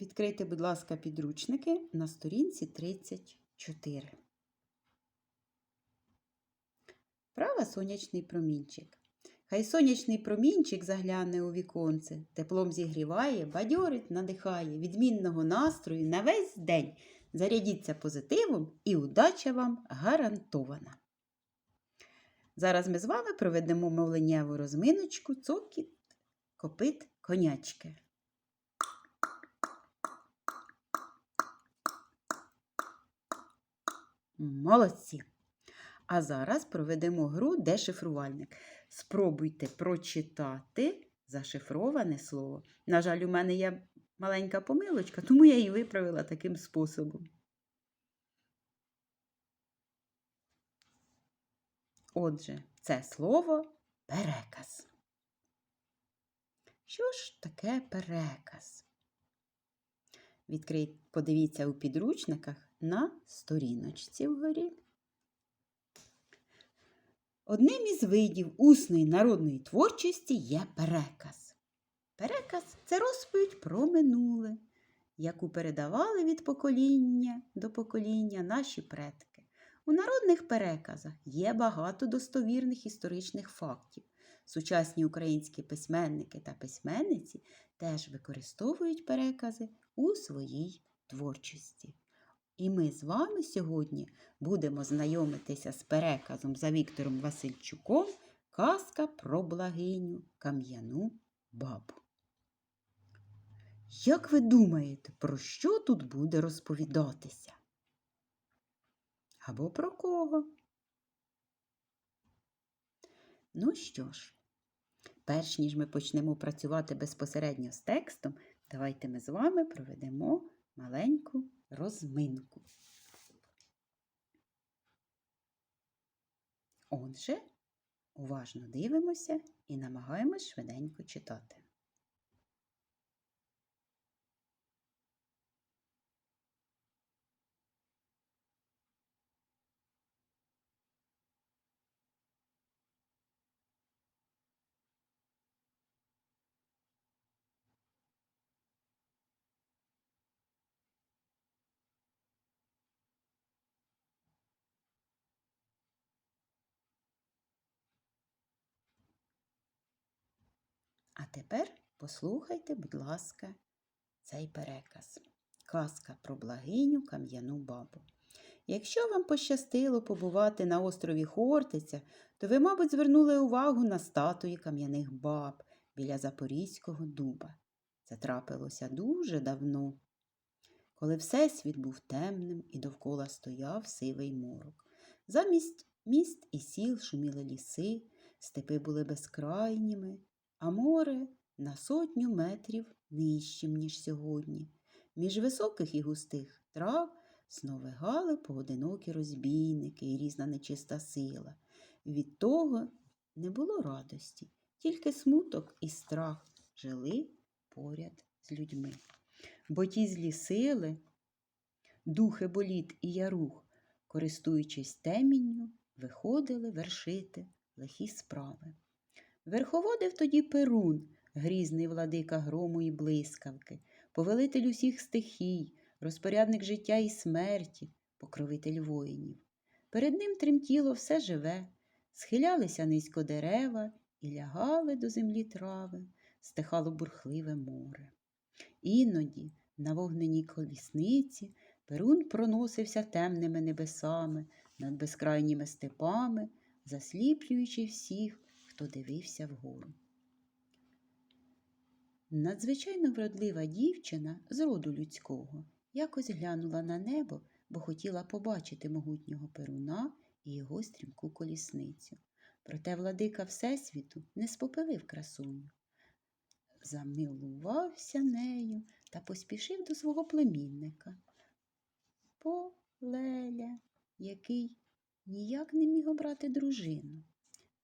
Відкрийте, будь ласка, підручники на сторінці 34. Права сонячний промінчик. Хай сонячний промінчик загляне у віконце, теплом зігріває, бадьорить, надихає, відмінного настрою на весь день. Зарядіться позитивом і удача вам гарантована. Зараз ми з вами проведемо мовленнєву розминочку цокіт копит конячки. Молодці! А зараз проведемо гру дешифрувальник. Спробуйте прочитати зашифроване слово. На жаль, у мене є маленька помилочка, тому я її виправила таким способом. Отже, це слово переказ. Що ж таке переказ? Відкрийте, подивіться у підручниках на сторіночці вгорі. Одним із видів усної народної творчості є переказ. Переказ це розповідь про минуле, яку передавали від покоління до покоління наші предки. У народних переказах є багато достовірних історичних фактів. Сучасні українські письменники та письменниці теж використовують перекази у своїй творчості. І ми з вами сьогодні будемо знайомитися з переказом за Віктором Васильчуком Казка про благиню кам'яну бабу. Як ви думаєте, про що тут буде розповідатися? Або про кого? Ну що ж, перш ніж ми почнемо працювати безпосередньо з текстом, давайте ми з вами проведемо маленьку розминку. Отже, уважно дивимося і намагаємось швиденько читати. А тепер послухайте, будь ласка, цей переказ. Казка про благиню кам'яну бабу. Якщо вам пощастило побувати на острові Хортиця, то ви, мабуть, звернули увагу на статуї кам'яних баб біля Запорізького дуба. Це трапилося дуже давно, коли Всесвіт був темним і довкола стояв сивий морок. Замість міст і сіл шуміли ліси, степи були безкрайніми, а море на сотню метрів нижчим, ніж сьогодні. Між високих і густих трав сновигали поодинокі розбійники і різна нечиста сила. Від того не було радості, тільки смуток і страх жили поряд з людьми. Бо ті злі сили, духи боліт і ярух, користуючись темінню, виходили вершити лихі справи. Верховодив тоді Перун, грізний владика грому і блискавки, повелитель усіх стихій, розпорядник життя і смерті, покровитель воїнів. Перед ним тремтіло все живе, схилялися низько дерева і лягали до землі трави, стихало бурхливе море. Іноді, на вогненій колісниці, Перун проносився темними небесами над безкрайніми степами, засліплюючи всіх, хто дивився вгору. Надзвичайно вродлива дівчина з роду людського якось глянула на небо, бо хотіла побачити могутнього перуна і його стрімку колісницю. Проте владика Всесвіту не спопилив красуню. Замилувався нею та поспішив до свого племінника. Полеля, який ніяк не міг обрати дружину.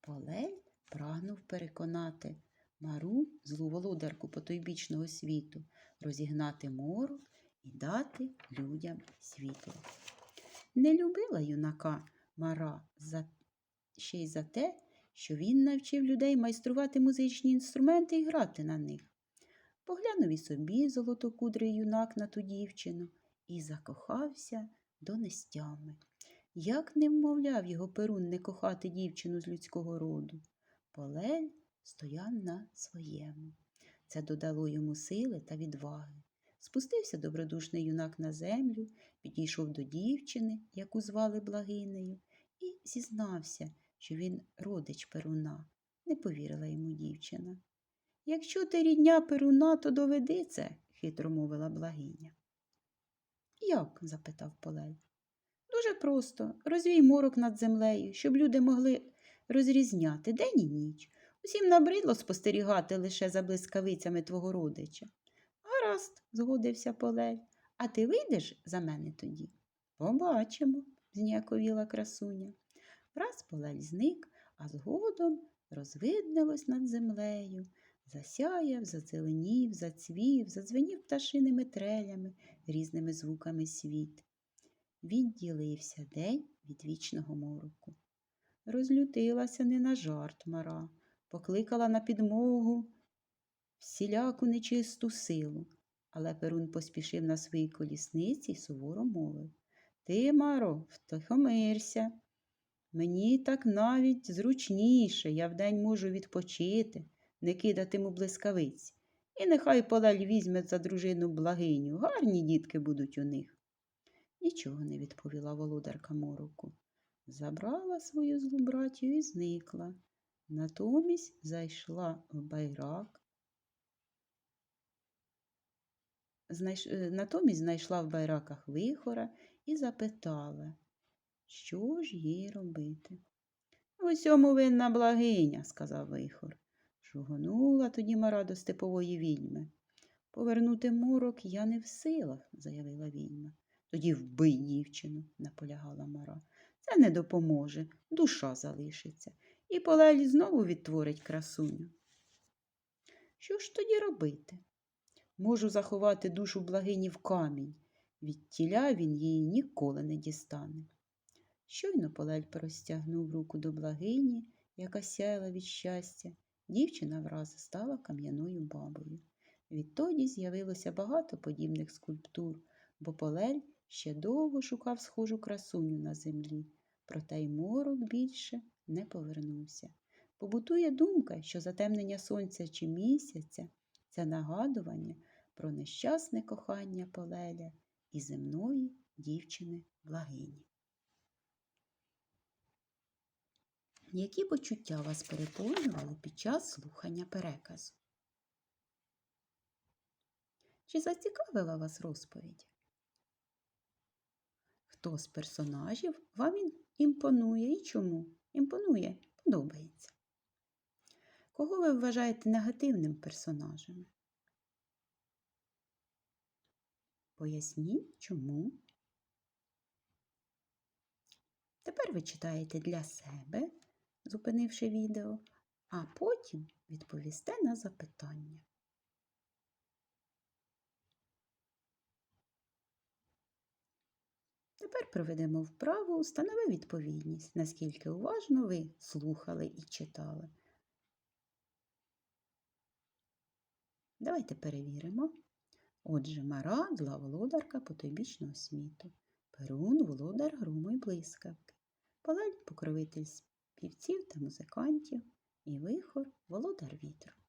Полель прагнув переконати Мару, злу володарку потойбічного світу, розігнати морок і дати людям світло. Не любила юнака Мара за... ще й за те, що він навчив людей майструвати музичні інструменти і грати на них. Поглянув і собі золотокудрий юнак на ту дівчину і закохався до нестями. Як не вмовляв його Перун не кохати дівчину з людського роду, Полель стояв на своєму. Це додало йому сили та відваги. Спустився добродушний юнак на землю, підійшов до дівчини, яку звали Благинею, і зізнався, що він родич Перуна. Не повірила йому дівчина. Якщо ти рідня Перуна, то доведи це, хитро мовила Благиня. Як? запитав Полель. Дуже просто. Розвій морок над землею, щоб люди могли розрізняти день і ніч. Усім набридло спостерігати лише за блискавицями твого родича. Гаразд, згодився Полель. А ти вийдеш за мене тоді? Побачимо, зніяковіла красуня. Враз Полель зник, а згодом розвиднилось над землею. Засяяв, зазеленів, зацвів, задзвенів пташиними трелями, різними звуками світ. Відділився день від вічного мороку. Розлютилася не на жарт мара, покликала на підмогу всіляку нечисту силу, але Перун поспішив на своїй колісниці й суворо мовив Ти, Маро, втихомирся. Мені так навіть зручніше, я вдень можу відпочити, не кидатиму блискавиць. І нехай Полель візьме за дружину благиню, гарні дітки будуть у них. Нічого не відповіла володарка мороку. Забрала свою злу братію і зникла. Натомість зайшла в байрак. Знайш... е, Натомість знайшла в байраках вихора і запитала, що ж їй робити. В усьому винна благиня, сказав вихор. Шугонула тоді мара до степової відьми. Повернути морок я не в силах, заявила відьма. Тоді вбий дівчину, наполягала мара. Це не допоможе, душа залишиться, і полель знову відтворить красуню. Що ж тоді робити? Можу заховати душу благині в камінь, від тіля він її ніколи не дістане. Щойно полель простягнув руку до благині, яка сяяла від щастя, дівчина враз стала кам'яною бабою. Відтоді з'явилося багато подібних скульптур, бо полель ще довго шукав схожу красуню на землі, проте й морок більше не повернувся. Побутує думка, що затемнення сонця чи місяця це нагадування про нещасне кохання полеля і земної дівчини благині. Які почуття вас переповнювали під час слухання переказу? Чи зацікавила вас розповідь? Хто з персонажів вам ін- імпонує і чому? Імпонує, подобається. Кого ви вважаєте негативним персонажем? Поясніть, чому. Тепер ви читаєте для себе, зупинивши відео, а потім відповісте на запитання. Тепер проведемо вправу «Установи відповідність, наскільки уважно ви слухали і читали. Давайте перевіримо. Отже, Мара зла володарка потойбічного світу, Перун володар грому й блискавки, Полель покровитель співців та музикантів, і вихор володар вітру.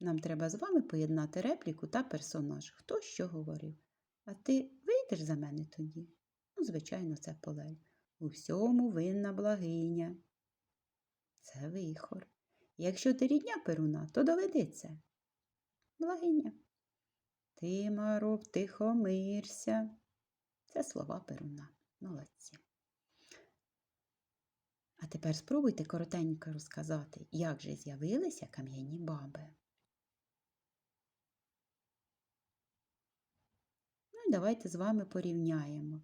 Нам треба з вами поєднати репліку та персонаж. Хто що говорив. А ти вийдеш за мене тоді? Ну, звичайно, це полель. У всьому винна благиня. Це вихор. Якщо ти рідня Перуна, то доведи це. Благиня. Ти, Маро, втихомирся. Це слова Перуна. Молодці. А тепер спробуйте коротенько розказати, як же з'явилися кам'яні баби. Ну і давайте з вами порівняємо,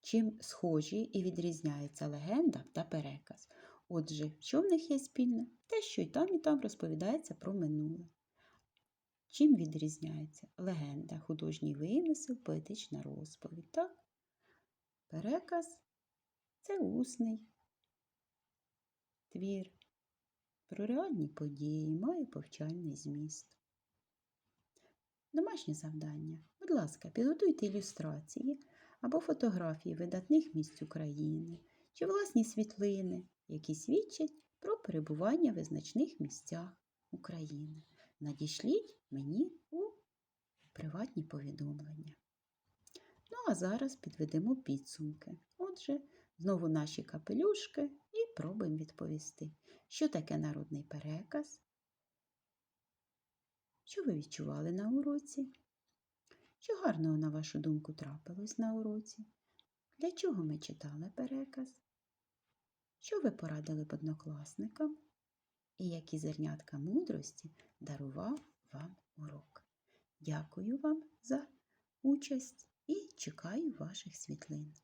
чим схожі і відрізняється легенда та переказ. Отже, що в них є спільне? Те, що і там, і там розповідається про минуле. Чим відрізняється легенда, художній вимисел, поетична розповідь. Так? Переказ це усний твір, про реальні події, має повчальний зміст. Домашнє завдання. Будь ласка, підготуйте ілюстрації або фотографії видатних місць України чи власні світлини, які свідчать про перебування в визначних місцях України. Надішліть мені у приватні повідомлення. Ну, а зараз підведемо підсумки. Отже, знову наші капелюшки і пробуємо відповісти, що таке народний переказ, що ви відчували на уроці, що гарного, на вашу думку, трапилось на уроці, для чого ми читали переказ, що ви порадили б однокласникам, і які зернятка мудрості дарував вам урок. Дякую вам за участь і чекаю ваших світлин.